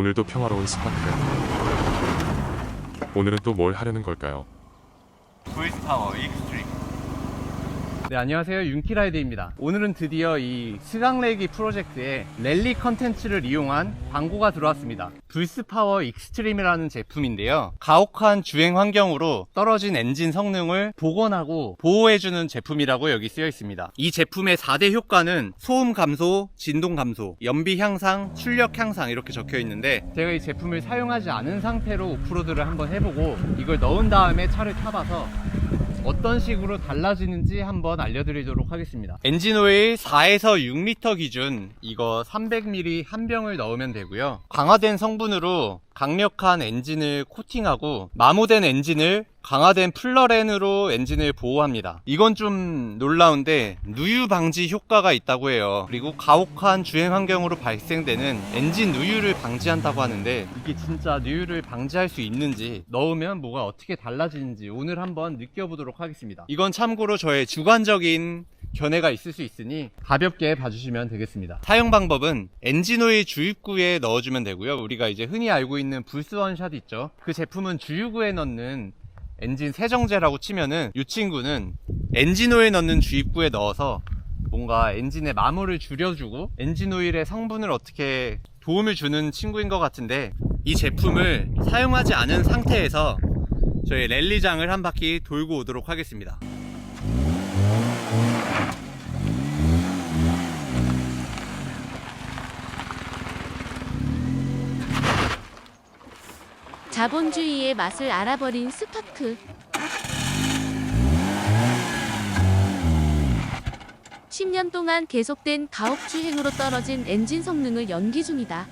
오늘도 평화로운 스파크. 오늘은 또 뭘 하려는 걸까요? 브이스타워 익스트림 네, 안녕하세요. 윤키라이드입니다. 오늘은 드디어 이 스강레기 프로젝트에 랠리 컨텐츠를 이용한 광고가 들어왔습니다. 불스파워 익스트림이라는 제품인데요. 가혹한 주행 환경으로 떨어진 엔진 성능을 복원하고 보호해주는 제품이라고 여기 쓰여 있습니다. 이 제품의 4대 효과는 소음 감소, 진동 감소, 연비 향상, 출력 향상 이렇게 적혀 있는데 제가 이 제품을 사용하지 않은 상태로 오프로드를 한번 해보고 이걸 넣은 다음에 차를 타봐서 어떤 식으로 달라지는지 한번 알려드리도록 하겠습니다. 엔진오일 4에서 6리터 기준 이거 300ml 한 병을 넣으면 되고요. 강화된 성분으로 강력한 엔진을 코팅하고 마모된 엔진을 강화된 플러렌으로 엔진을 보호합니다. 이건 좀 놀라운데 누유 방지 효과가 있다고 해요. 그리고 가혹한 주행 환경으로 발생되는 엔진 누유를 방지한다고 하는데 이게 진짜 누유를 방지할 수 있는지 넣으면 뭐가 어떻게 달라지는지 오늘 한번 느껴보도록 하겠습니다. 이건 참고로 저의 주관적인 견해가 있을 수 있으니 가볍게 봐주시면 되겠습니다. 사용 방법은 엔진오일 주입구에 넣어주면 되고요. 우리가 이제 흔히 알고 있는 불스원샷 있죠. 그 제품은 주유구에 넣는 엔진 세정제라고 치면은 이 친구는 엔진오일 넣는 주입구에 넣어서 뭔가 엔진의 마모를 줄여주고 엔진오일의 성분을 어떻게 도움을 주는 친구인 것 같은데 이 제품을 사용하지 않은 상태에서 저희 랠리장을 한 바퀴 돌고 오도록 하겠습니다. 자본주의의 맛을 알아버린 스파크. 10년 동안 계속된 가혹주행으로 떨어진 엔진 성능을 연기 중이다.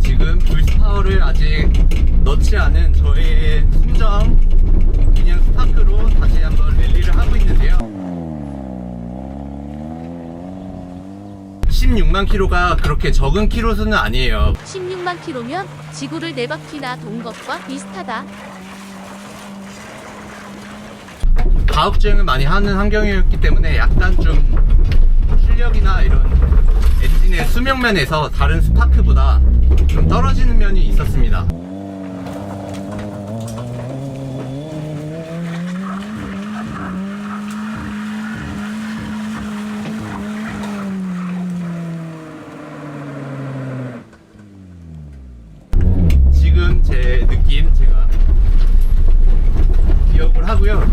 지금 불스파워를 아직 넣지 않은 저의 순정 그냥 스파크로 다시 한번 랠리를 하고 있는데요. 16만 킬로가 그렇게 적은 킬로 수는 아니에요. 16만 킬로면 지구를 네 바퀴나 돈 것과 비슷하다. 가혹주행을 많이 하는 환경이었기 때문에 약간 좀 출력이나 이런 엔진의 수명면에서 다른 스파크보다 좀 떨어지는 면이 있었습니다. 지금 제 느낌 제가 기억을 하고요.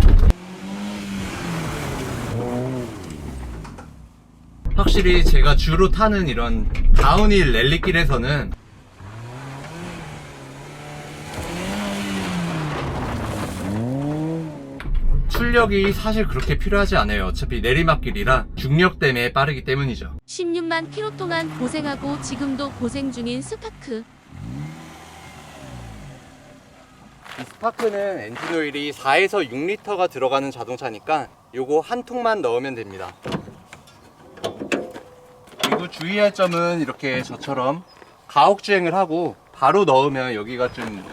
확실히 제가 주로 타는 이런 다운힐 랠리길에서는 출력이 사실 그렇게 필요하지 않아요. 어차피 내리막길이라 중력 때문에 빠르기 때문이죠. 16만 킬로 동안 고생하고 지금도 고생 중인 스파크. 이 스파크는 엔진 오일이 4에서 6리터가 들어가는 자동차니까 요거 한 통만 넣으면 됩니다. 주의할 점은 이렇게 저처럼 가혹 주행을 하고 바로 넣으면 여기가 좀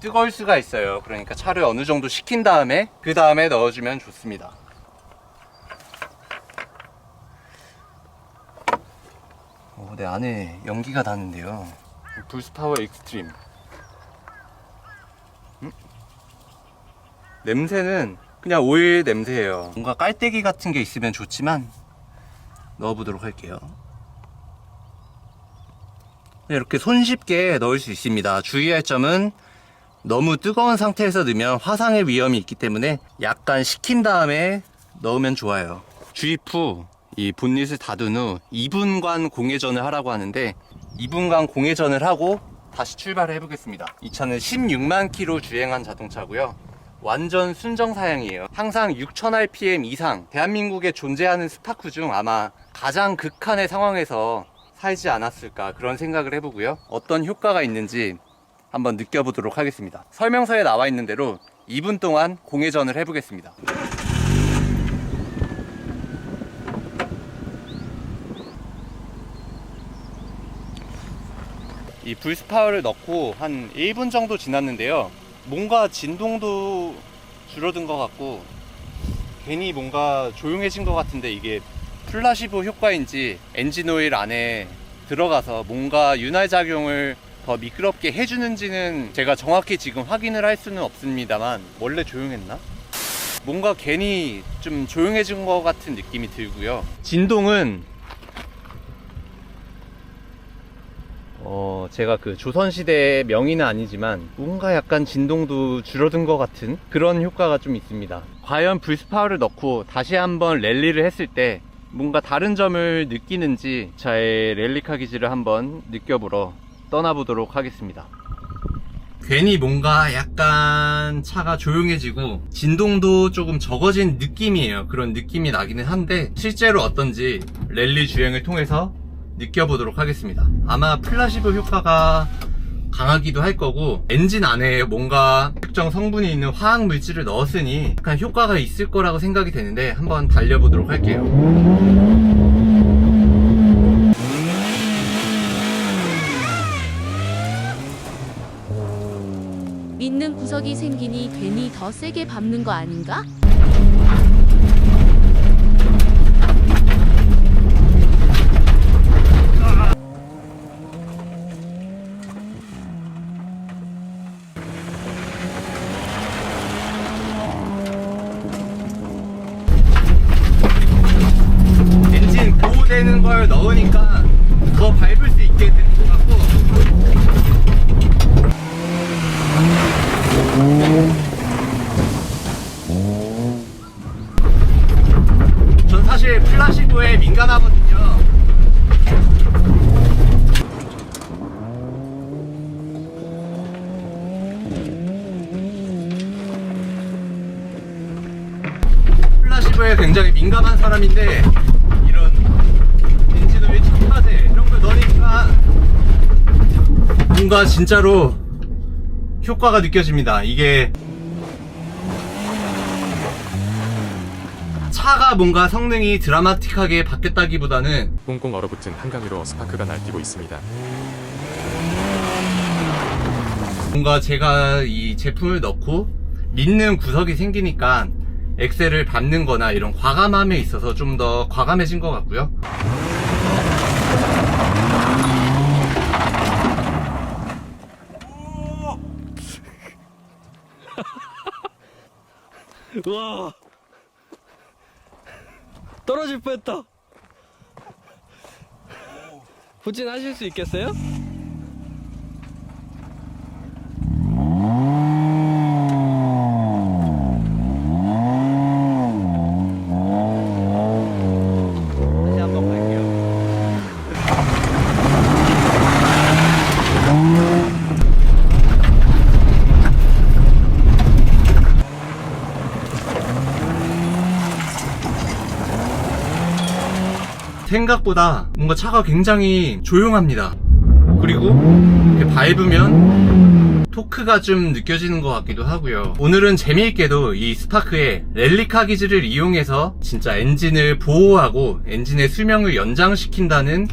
뜨거울 수가 있어요. 그러니까 차를 어느 정도 식힌 다음에 그 다음에 넣어주면 좋습니다. 오, 내 안에 연기가 나는데요. 불스파워 익스트림. 냄새는 그냥 오일 냄새예요. 뭔가 깔때기 같은 게 있으면 좋지만 넣어보도록 할게요. 네, 이렇게 손쉽게 넣을 수 있습니다. 주의할 점은 너무 뜨거운 상태에서 넣으면 화상의 위험이 있기 때문에 약간 식힌 다음에 넣으면 좋아요. 주입 후 이 본닛을 닫은 후 2분간 공회전을 하라고 하는데 2분간 공회전을 하고 다시 출발을 해보겠습니다. 이 차는 16만 킬로 주행한 자동차고요. 완전 순정 사양이에요. 항상 6000rpm 이상 대한민국에 존재하는 스파크 중 아마 가장 극한의 상황에서 살지 않았을까 그런 생각을 해보고요. 어떤 효과가 있는지 한번 느껴보도록 하겠습니다. 설명서에 나와 있는 대로 2분 동안 공회전을 해보겠습니다. 이 불스파워를 넣고 한 1분 정도 지났는데요. 뭔가 진동도 줄어든 것 같고 괜히 뭔가 조용해진 것 같은데 이게 플라시보 효과인지 엔진 오일 안에 들어가서 뭔가 윤활작용을 더 미끄럽게 해주는지는 제가 정확히 지금 확인을 할 수는 없습니다만 원래 조용했나? 뭔가 괜히 좀 조용해진 것 같은 느낌이 들고요. 진동은 어 제가 그 조선시대의 명의는 아니지만 뭔가 약간 진동도 줄어든 것 같은 그런 효과가 좀 있습니다. 과연 불스파워를 넣고 다시 한번 랠리를 했을 때 뭔가 다른 점을 느끼는지 저의 랠리카 기지를 한번 느껴보러 떠나보도록 하겠습니다. 괜히 뭔가 약간 차가 조용해지고 진동도 조금 적어진 느낌이에요. 그런 느낌이 나기는 한데 실제로 어떤지 랠리 주행을 통해서 느껴보도록 하겠습니다. 아마 플라시보 효과가 강하기도 할 거고 엔진 안에 뭔가 특정 성분이 있는 화학 물질을 넣었으니 약간 효과가 있을 거라고 생각이 되는데 한번 달려보도록 할게요. 믿는 구석이 생기니 괜히 더 세게 밟는 거 아닌가? 걸 넣으니까 더 밟을 수 있게 되는 것 같고. 전 사실 플라시도에 민감하거든요. 플라시도에 굉장히 민감한 사람인데 이런 엔진오일 첨가제 이런 걸 넣으니까 뭔가 진짜로 효과가 느껴집니다. 이게 차가 뭔가 성능이 드라마틱하게 바뀌었다기보다는 꽁꽁 얼어붙은 한강 위로 스파크가 날뛰고 있습니다. 뭔가 제가 이 제품을 넣고 믿는 구석이 생기니까 엑셀을 밟는 거나 이런 과감함에 있어서 좀 더 과감해진 것 같고요. 와 떨어질 뻔했다 후진하실 수 있겠어요? 생각보다 뭔가 차가 굉장히 조용합니다. 그리고 이렇게 밟으면 토크가 좀 느껴지는 것 같기도 하고요. 오늘은 재미있게도 이 스파크의 랠리카 기지를 이용해서 진짜 엔진을 보호하고 엔진의 수명을 연장시킨다는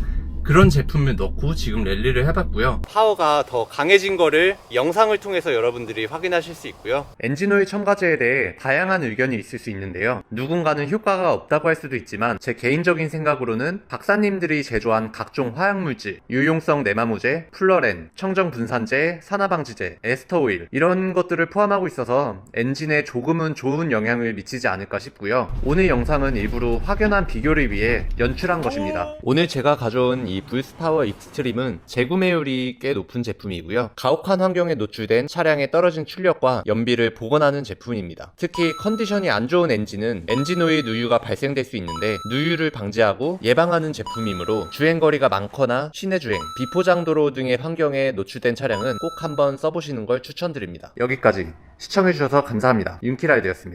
그런 제품을 넣고 지금 랠리를 해봤고요. 파워가 더 강해진 거를 영상을 통해서 여러분들이 확인하실 수 있고요. 엔진오일 첨가제에 대해 다양한 의견이 있을 수 있는데요. 누군가는 효과가 없다고 할 수도 있지만 제 개인적인 생각으로는 박사님들이 제조한 각종 화학물질, 유용성 내마모제, 플러렌, 청정 분산제, 산화방지제, 에스터오일 이런 것들을 포함하고 있어서 엔진에 조금은 좋은 영향을 미치지 않을까 싶고요. 오늘 영상은 일부러 확연한 비교를 위해 연출한 것입니다. 오늘 제가 가져온 이 불스파워 익스트림은 재구매율이 꽤 높은 제품이고요. 가혹한 환경에 노출된 차량의 떨어진 출력과 연비를 복원하는 제품입니다. 특히 컨디션이 안 좋은 엔진은 엔진오일 누유가 발생될 수 있는데 누유를 방지하고 예방하는 제품이므로 주행거리가 많거나 시내 주행, 비포장도로 등의 환경에 노출된 차량은 꼭 한번 써보시는 걸 추천드립니다. 여기까지 시청해주셔서 감사합니다. 윤키라이드였습니다.